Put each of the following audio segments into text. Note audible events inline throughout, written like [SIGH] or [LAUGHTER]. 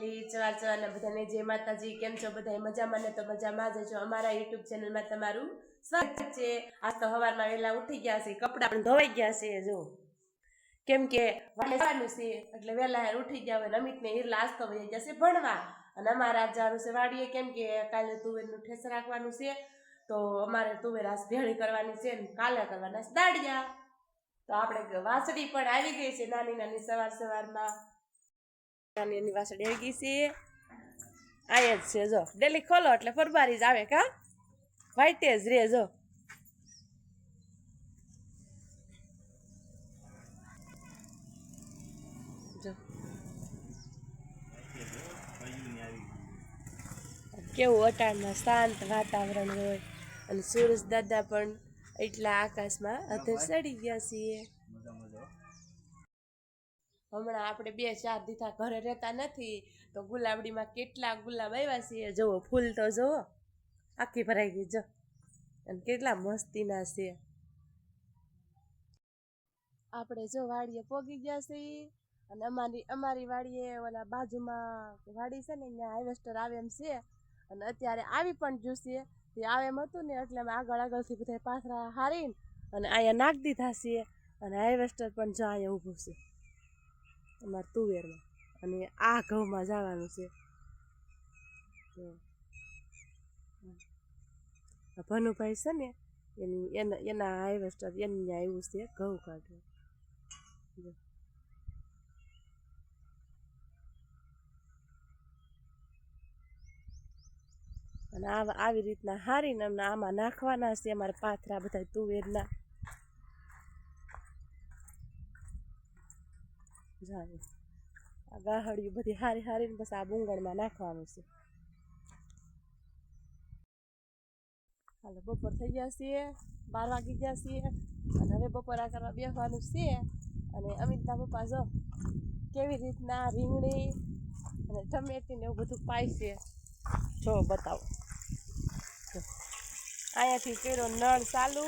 Family ચવાર ચવારના બધાને જય માતાજી, કેમ છો બધા મજામાં ને તો મજામાં જ છો અમારા યુટ્યુબ ચેનલમાં તમારું સ્વાગત છે. આજ તો સવારમાં વહેલા ઉઠી ગયા છે, કપડાં પણ ધોવાઈ ગયા છે, જો. કેમ કે વાળવાનું છે, એટલે વહેલા ઉઠી ગયા હોય અમિત ને ઈરલા આજ તો વહી છે ભણવા. અને અમારા જવાનું છે વાડીએ, કેમ કે કાલે તુવેરનું ઠેસ રાખવાનું છે. તો અમારે તુવેર આજ ભેળી કરવાની છે ને કાલે કરવાના છે દાડિયા. તો આપણે વાસળી પણ આવી ગઈ છે નાની નાની સવાર સવારમાં એની પાસે ડેગી છે. આય જ છે, જો. ડેલી ખોલો એટલે ફરબારી જ આવે, કા? વ્હાઈટ જ રે, જો. કેવું અટાણમાં શાંત વાતાવરણ હોય. અને સુરજ દાદા પણ એટલા આકાશમાં અધર ચડી ગયા છીએ. હમણાં આપણે બે ચાર દીથા ઘરે રહેતા નથી, તો ગુલાબડીમાં કેટલા ગુલાબ આવ્યા છે જુઓ, ફૂલ તો જુઓ. આખી ભરાઈ ગઈ, જો. અને કેટલા મસ્તીના છે. આપણે જો વાડીએ પોગી ગયા છીએ અને અમારી અમારી વાડીએ ઓલા બાજુમાં વાડી છે ને, ત્યાં હાર્વેસ્ટર આવે એમ છે. અને અત્યારે આવી પણ જોશે તે આવે એમ હતું ને, એટલે આગળ, આગળથી બધા પાથરા હારીને અને અહીંયા નાખી દીધા છીએ અને હાર્વેસ્ટર પણ જો અહીંયા ઊભું છે. અમારે તુવેરમાં અને આ ઘઉંમાં જવાનું છે. ભનુભાઈ છે ને, એની, એના એના હાર્વેસ્ટર એની આવ્યું છે, ઘઉં કાઢવા. અને આવા રીતના હારીને આમાં નાખવાના છે, અમારે પાથરા બધા તુવેરના. જાય આ ગાહડિયું બધી હારી હારીને બસ આ બુંગળમાં નાખવાનું છે. હાલો, બપોર થઈ ગયા છીએ, બાર વાગી ગયા છીએ, અને હવે બપોર આ કરવા બેસવાનું છે. અને અમિતના પપ્પા જો કેવી રીતના રીંગણી અને ટમેટી ને એવું બધું પાય છે. જો બતાવો. અહીંયાથી કર્યો નળ ચાલુ.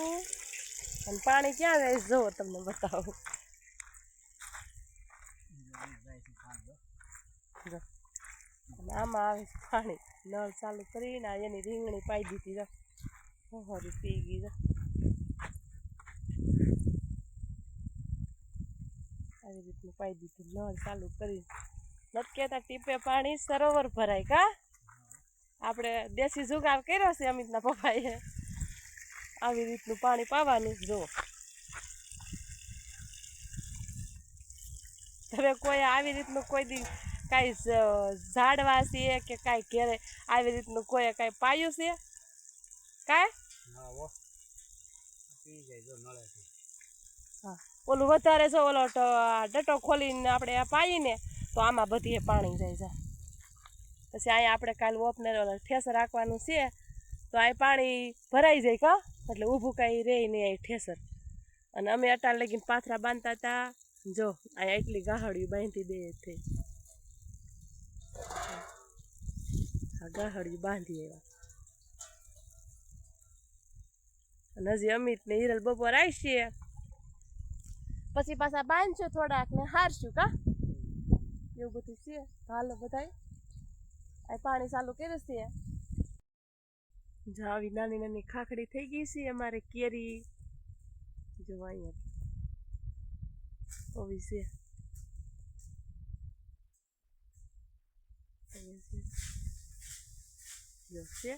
અને પાણી ક્યાં જાય જો તમને બતાવું જો. અને આમાં આવે પાણી. નળ ચાલુ કરીને આ એની રીંગણી પાઈ દીધી જો પી ગઈ આવી રીતનું પાઈ દીધું. નળ ચાલુ કરી નથી કહેતા ટીપે પાણી, સરોવર ભરાય કા? આપણે દેશી જુગાર કર્યો છે અમિતના પપ્પાએ. આવી રીતનું પાણી પાવાનું જો હવે કોઈ આવી રીતનું કોઈ દી કાંઈ ઝાડવા છે કે કાંઈ ઘેરે આવી રીતનું કોઈ કાંઈ પાયું છે? કાંઈ? હા. ઓલું વધારે છે ઓલો ડટો ખોલીને આપણે આ પાઈને તો આમાં બધી પાણી જાય છે પછી અહીંયા આપણે કાલ ઓપનર ઓલો ઠેસર રાખવાનું છે તો અહીં પાણી ભરાઈ જાય કા? એટલે ઊભું કાંઈ રહે નહીં અહીં ઠેસર. અને અમે અટાણ લગીને પાથરા બાંધતા હતા જો અહીંયા એટલી ગાહડી બાંધી દે થઈ આ ગાહડિયું બાંધી આવ્યા. અને હજી અમિત ને હિરલ બપોર આવીશે પછી પાછા બાંધશું થોડાક ને હારશું કા? એવું બધું છે. હાલો બધા આ પાણી ચાલુ કર્યું છે. જાવી નાની નાની ખાખડી થઈ ગઈ છે અમારે કેરી. જોવા અહીંયા ઓવી છે. જો છે.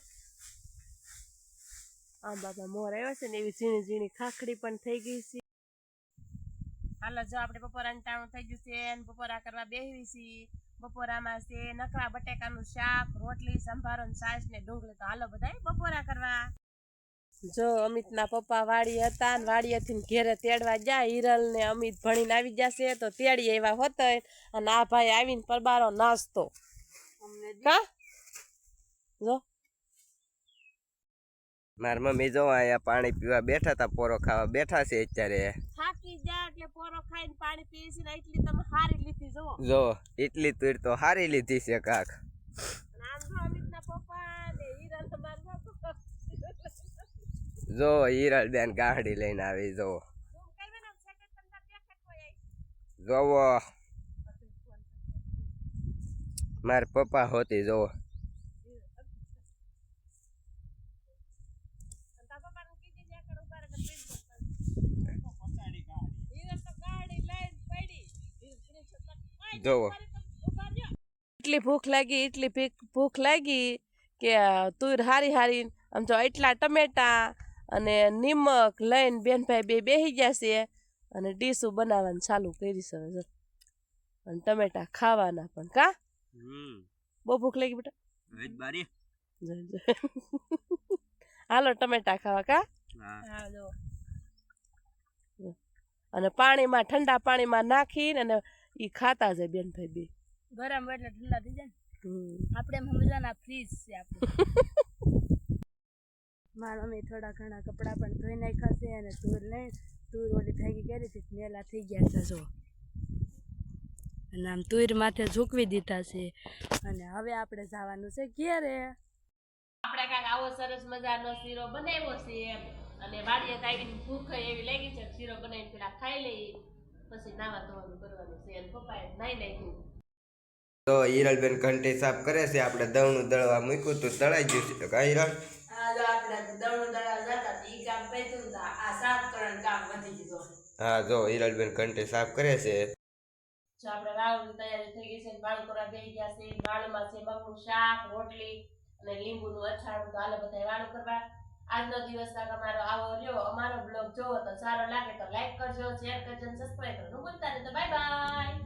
આ બાબા મોર આવ્યા છે ને એવી ઝીણી ઝીણી ખાખડી પણ થઈ ગઈ છે. હાલો જો આપણે બપોરાનું ટાણું થઈ ગયું છે અને બપોરા કરવા બેસી છીએ બપોરામાં છે નકરા બટેકાનું શાક રોટલી સંભારો છાશ ને ડુંગળી. તો હાલો બધા બપોરા કરવા. જો અમિતના પપ્પા વાડી હતા ને વાડીએથી ઘેરે તેડવા ગયા હિરલ ને અમિત ભણીને આવી જશે તો તેડી એવા હોતો અને આ ભાઈ આવીને પરબારો નાસ્તો. કા? જો. મારી મમ્મી જો અહીંયા પાણી પીવા બેઠા હતા પોરો ખાવા બેઠા છે અત્યારે. થાકી જા એટલે પોરો ખાઈને પાણી પીએ છે ને એટલી તમે હારી લીધી જો. જો એટલી તુર તો હારી લીધી છે કાક. જો હિરલ બેન ગાડી લઈને આવી જો. જોવો. મારા પપ્પા હોતી જોવો જોવો. એટલી ભૂખ લાગી એટલી ભૂખ લાગી કે તુર હારી હારી આમ તો એટલા ટમેટા અને નિમક લઈને બેનભાઈ બે બેસી ગયા છે અને ડીશું બનાવવાનું ચાલુ કરી છે હવે અને ટમેટા ખાવાના પણ કા? બહુ ભૂખ લાગી બેટા. [LAUGHS] હાલો ટમેટા ખાવા કા? અને પાણીમાં ઠંડા પાણીમાં નાખીને અને ઈ ખાતા છે બેન ભાઈ બે. ગરમ હોય એટલે ઠંડા થઈ જાય. ને. આપણે એમ સમજવાના ફ્રીજ છે આપણે. [LAUGHS] મારા મમ્મી થોડા ઘણા કપડાં પણ ધોઈ નાખ્યા છે અને તૂર લઈ તૂર ઓલી ભેગી કરી હતી મેલા થઈ ગયા છે જો. અને આમ તુર માથે ઝૂકવી દીધા છે. અને હવે આપણે જવાનું છે ઘેરે. આપણે કાંઈક આવો સરસ મજાનો શીરો બનાવ્યો છે એમ. અને વાડીએ આવીને ભૂખ એવી લાગી છે શીરો બનાવીને પેલા ખાઈ લઈ પછી નાવા ધોવાનું કરવાનું છે અને પપ્પાએ નાઈ નાખ્યું તો હિરલબેન ઘંટી સાફ કરે છે આપણે દવનું દળવા મૂક્યું તું દળાઈ ગયું છે કા હિરલ આ જો આપણે દળું દળા જતા ઈ કામ પૈતું તા આ સાફ કરવાનું કામ વધી ગયું હા જો હિરલબેન ઘંટી સાફ કરે છે જો આપણે વાળુની તૈયારી થઈ ગઈ છે ને વાળું કરવા બેસી ગયા છે વાળુમાં છે મગનું શાક રોટલી અને લીંબુનું અછાણું તો હાલો બધા વાળું કરવા આજનો દિવસ કાંઈક અમારો આવો રહ્યો. અમારો બ્લોગ જોવો તો સારો લાગે તો લાઈક કરજો શેર કરજો સબસ્ક્રાઈબ કરજો. ભૂલતા નહીં તો બાય બાય